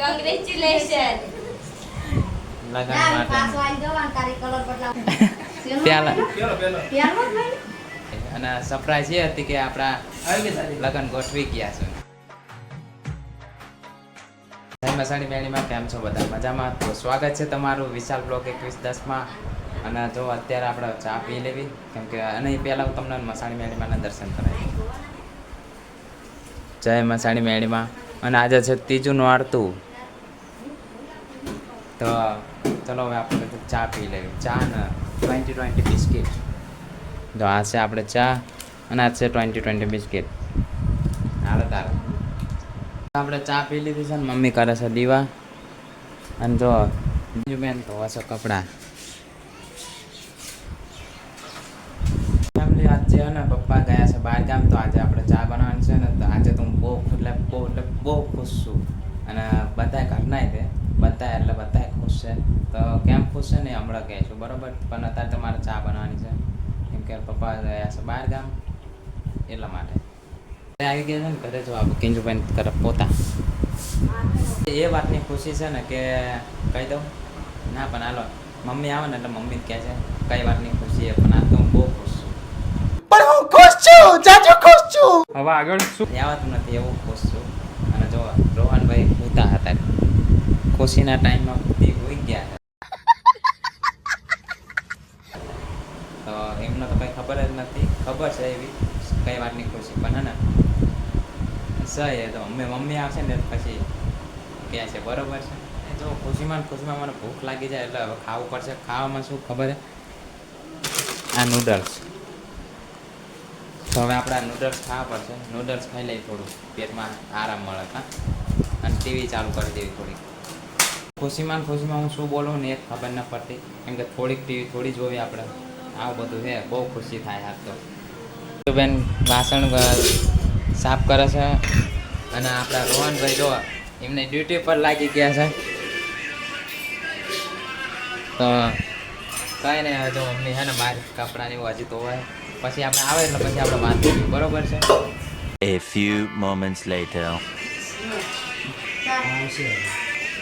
Congratulation લગન ના, માટે અને સરપ્રાઈઝ એ હતી કે આપણા લગન ગોઠવી ગયા છે જય મસાણી મેળીમાં કેમ છો બધા મજામાં તો સ્વાગત છે તમારું વિશાલ બ્લોક એકવીસ દસમાં. અને જો અત્યારે આપણે ચા પી લેવી કેમ કે અને એ પહેલાં હું તમને મસાણી મેળીમાં દર્શન કરાવી જય મસાણી મેળીમાં અને આજે છે ત્રીજું નોરતું. તો ચલો હવે આપણે ચા પી લેવી ચા ને ટ્વેન્ટી ટ્વેન્ટી બિસ્કિટ તો આ છે આપણે ચા અને આ છે ટ્વેન્ટી ટ્વેન્ટી બિસ્કિટ હાલો તારે. આપણે ચા પી લીધી છે ને મમ્મી કરે છે દીવા. અને જો બીજું બેન ધોવા છે કપડાં. આજે ને પપ્પા ગયા છે બહાર ગામ, તો આજે આપણે ચા બનાવવાની છે ને તો આજે તો હું બહુ એટલે બહુ એટલે બહુ ખુશ છું. અને બધા ઘરના તે બધા એટલે બધા ખુશ છે. તો કેમ ખુશ છે ને હમણાં હમણાં કહીશું બરોબર પણ અત્યારે તમારે ચા બનાવવાની છે. કેમ કે પપ્પા ગયા છે બહાર ગામ. એટલા માટે. આવી ગયા છે ને ઘરે જો આવું કિંજુભાઈ તરફ પોતા. એ વાતની ખુશી છે ને કે કહી દઉં? ના પણ હાલો મમ્મી આવે ને એટલે મમ્મી કહે છે. કઈ વાતની ખુશી છે પણ આ તો હું બહુ ખુશ છું. પણ હું ખુશ છું જાજુ ખુશ છું. હવે આગળ શું? આવતું નથી એવું ખુશ છું. અને જો રોહનભાઈ ઉતા હતા. ખુશીના ટાઈમમાં બધી હોઈ ગયા. તો એમને તો કંઈ ખબર જ નથી. ખબર છે એવી. કઈ વાતની ખુશી? પણ ને, સહી તો મમ્મી મમ્મી આવશે ને, પછી કહે છે, બરોબર છે. એ જો ખુશીમાં ખુશીમાં મને ભૂખ લાગી જાય, એટલે હવે ખાવું પડશે. ખાવામાં શું ખબર છે આ નૂડલ્સ તો હવે આપણે આ નૂડલ્સ ખાવા પડશે. નૂડલ્સ ખાઈ લઈએ થોડું. પેટમાં આરામ મળે, હા. અને ટીવી ચાલુ કરી દેવી થોડી ખુશીમાં ને ખુશીમાં હું શું બોલું ને એ ખબર ન પડતી. કેમ કે થોડીક ટીવી થોડી જોવી આપણે. આવું બધું છે. બહુ ખુશી થાય હાથ તો. તો બેન વાસણ સાફ કરે છે અને આપણા રોહનભાઈ જો એમને ડ્યુટી પર લાગી ગયા છે. તો કાંઈ નહીં હવે તો મમ્મી છે ને બહાર કપડાની એવું હજી ધોવાય પછી આપણે આવે એટલે પછી આપણે વાત કરીએ. બરોબર છે? A few moments later.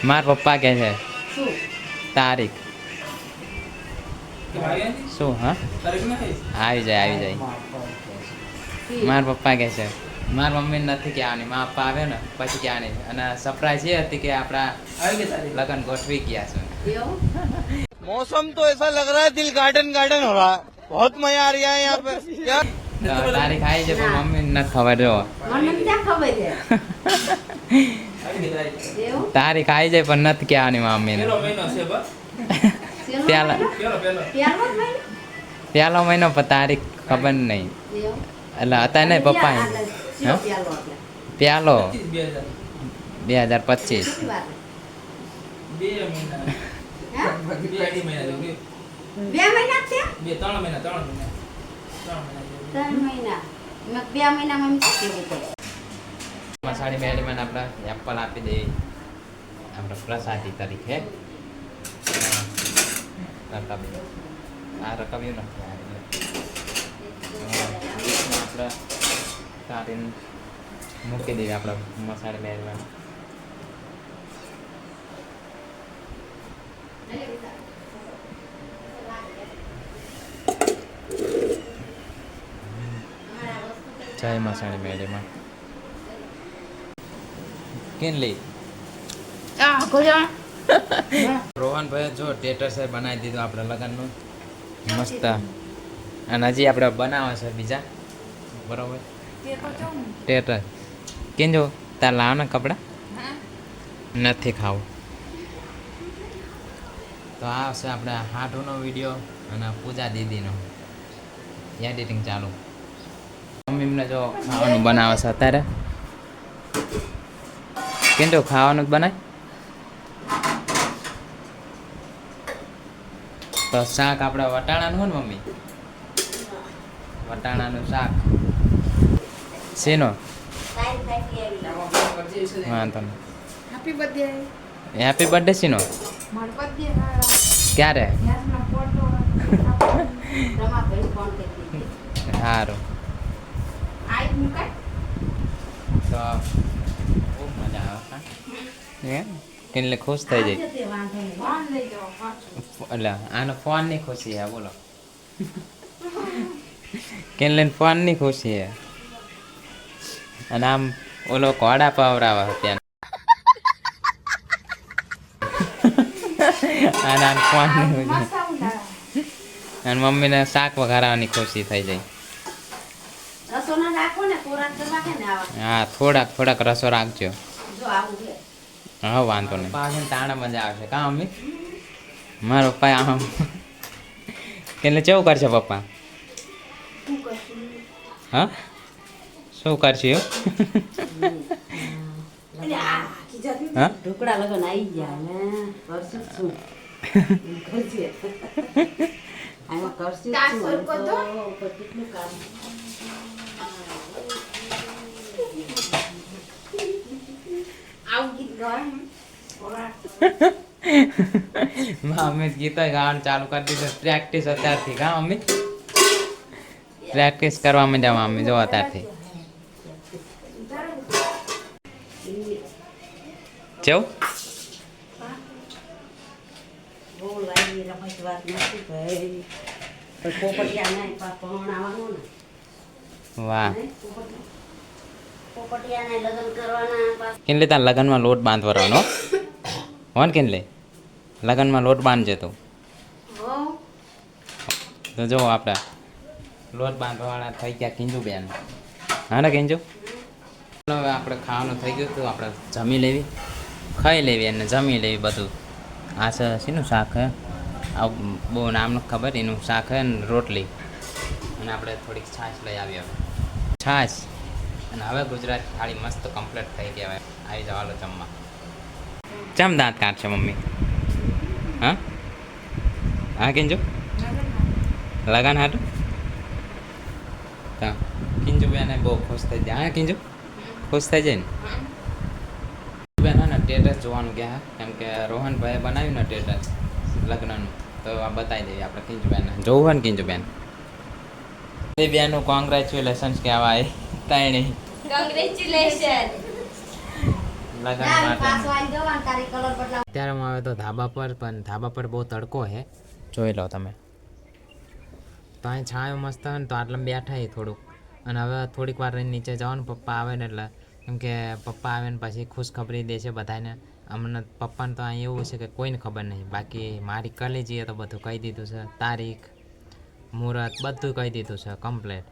માર પપ્પા કહે છે શું? તારીખ શું હા આવી જાય આવી જાય માર પપ્પા કહે છે માર મમ્મી નથી કહેવાની મા પપ્પા આવે ને પછી કહેવાની અને સરપ્રાઈઝ એ હતી કે આપણા લગ્ન ગોઠવી ગયા છે એવું? मौसम तो ऐसा लग रहा है दिल गार्डन गार्डन हो रहा है बहुत मजा आ रहा है यहाँ पे क्या તો તારીખ આવી છે પણ મમ્મી નથી ખબર જો મને નથી ક્યાં ખબર છે. તારીખ આવી જાય પણ નથી કહેવાની મમ્મીને પહેલા મહિનો? પહેલો મહિનો? પણ તારીખ ખબર નહીં. એટલે હતા નહીં પપ્પા? પહેલો બે હજાર. પચીસ. બે મહિના. બે ત્રણ મહિના ત્રણ મહિના. ત્રણ મહિના બે મહિનામાં કેવું પડે મસાડી મેળીમાં આપણે એપલ આપી દઈએ. આપણે પ્રસાદી તરીકે. આ રકમ આ આ એટલે આપણે કાઢીને મૂકી દઈએ આપણે મસાડી મેળીમાં જય મસાણી મેળીમાં કેન લઈ રોહનભાઈ જો ટેટર છે બનાવી દીધું આપણે લગ્નનું. મસ્ત અને હજી આપણે બનાવે છે બીજા. બરોબર? ટેટર કેમ જો તાર લાવ ને કપડાં નથી ખાવું. તો આ છે આપણે હાટુનો વીડિયો અને પૂજા દીદીનો. એડિટિંગ ચાલુ. મમ્મીને જો ખાવાનું બનાવે છે અત્યારે. જો ખાવાનું જ બનાય. તો શાક આપણા વટાણાનું હોય ને મમ્મી? વટાણાનું શાક. શેનો? વાંધો નહીં. હેપી બર્થડે હેપી બર્થડે શીનો? ક્યારે? સારું તો મજા આવે એટલે ખુશ થઈ જાય એટલે આનો ફોનની ખુશી હે બોલો. કેનલેન ફોનની ખુશી હે. અને આમ ઓલો કોડા પાવરાવા ત્યાં. અને આમ ફોનની ખુશી. અને મમ્મીને શાક વઘારવાની ખુશી થઈ જાય. રસોના રાખો ને ખોરાક કરવા કે ને આવા. હા થોડાક થોડાક રસો રાખજો. હા વાંધો નહીં. પાછું તાણા મજા આવશે. કા મમ્મી? મારો પપ્પા આમ એટલે કેવું કરશે પપ્પા? હા? શું કરશે? હા? ઢોકળા લગન આવી ગયા ને. કરશું શું? કરશે આમાં કરશું શું? કેટલું કામ? આવું ગીત ગાય મમ્મી ગીતો ગાવાનું ચાલુ કરી દીધું પ્રેક્ટિસ અત્યારથી કા મમ્મી પ્રેક્ટિસ કરવા માંડ્યા મમ્મી જો અત્યારથી કેવું બહુ લાગી રમત વાત નથી ભાઈ પણ પોપટિયા નહીં પણ આવવાનું ને વાહ નહીં? પોપટિયા પોપટિયાને લગ્ન કરવાના પાછા. કેમ લે તાર લગ્નમાં લોટ બાંધવાનો? હો ને કેમ લે? લગ્નમાં લોટ બાંધજે તું. તો જો આપણે લોટ બાંધવાવાળા થઈ ગયા કિંજુ બેન. હા ને કિંજુ? હવે આપણે ખાવાનું થઈ ગયું હતું આપણે જમી લેવી. ખાઈ લેવી અને જમી લેવી બધું. આ છે શીનું શાક હે? આ બહુ નામ નથી ખબર એનું શાક હે ને રોટલી. અને આપણે થોડીક છાશ લઈ આવી હવે. છાશ? અને હવે ગુજરાત થાળી મસ્ત કમ્પ્લીટ થઈ હવે. આવી જવાલો જમવા. ચમ દાંત કાઢશે મમ્મી? હા? હા, કિંજુ? લગન હાટું? તો કિંજુ બેન બહુ ખુશ થઈ જાય. હા, કિંજુ? ખુશ થઈ જાય ને? બેન હા ને ટેટસ જોવાનું ગયા. કેમ કે રોહનભાઈએ બનાવ્યું ને ટેટસ લગ્નનું. તો આ બતાવી દઈએ આપણે કિંજુ બેન જોવું હોય ને કિંજુ બેન? એ બેનનું કોંગ્રેચ્યુલેશન્સ કહેવાય. તાણી કોંગ્રેચ્યુલેશન અત્યારે હું આવે તો ધાબા પર પણ ધાબા પર બહુ તડકો છે. જોઈ લો તમે. તો અહીં છાંયો મસ્ત હોય ને તો આટલા બેઠા થોડુંક. અને હવે થોડીક વાર નીચે જવાનું પપ્પા આવે ને એટલે. કેમ કે પપ્પા આવે ને પછી ખુશખબરી દે છે બધાને. અમને પપ્પાને તો અહીં એવું છે કે કોઈને ખબર નહીં. બાકી મારી કલેજીએ તો બધું કહી દીધું છે. તારીખ મુહૂર્ત બધું કહી દીધું છે કમ્પ્લેટ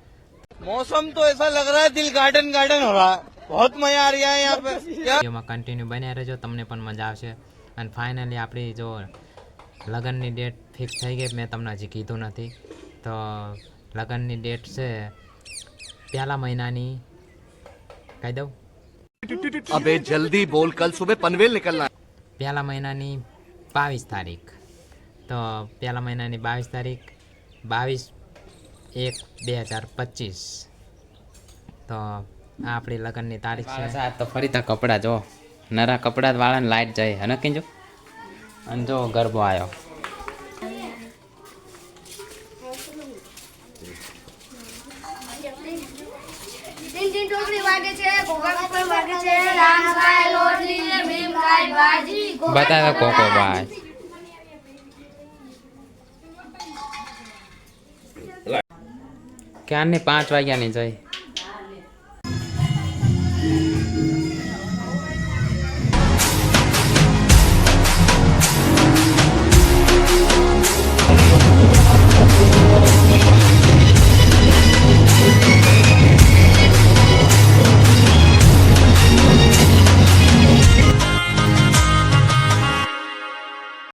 मौसम तो ऐसा लग रहा है दिल गार्डन गार्डन हो रहा है बहुत मजा आ रहा है यहाँ पे क्या વિડીયોમાં કન્ટિન્યુ બન્યા રહેજો તમને પણ મજા આવશે અને ફાઇનલી આપણી જો લગ્નની ડેટ ફિક્સ થઈ ગઈ મેં તમને હજી કીધું નથી તો લગ્નની ડેટ છે પહેલા મહિનાની કહી દઉં अबे जल्दी बोल कल सुबह पनवेल निकलना પહેલા મહિનાની બાવીસ તારીખ તો પહેલા મહિનાની બાવીસ તારીખ બાવીસ એક બે હજાર પચીસ. તો આ આપણી લગ્નની તારીખ છે. તો ફરી તો કપડાં જો નરા કપડાં વાળાને લાઈટ જાય. હને કીજો? અને જો ગરબો આવ્યો બતાવે કોકો ટોકરી ક્યારની? પાંચ વાગ્યાની જઈ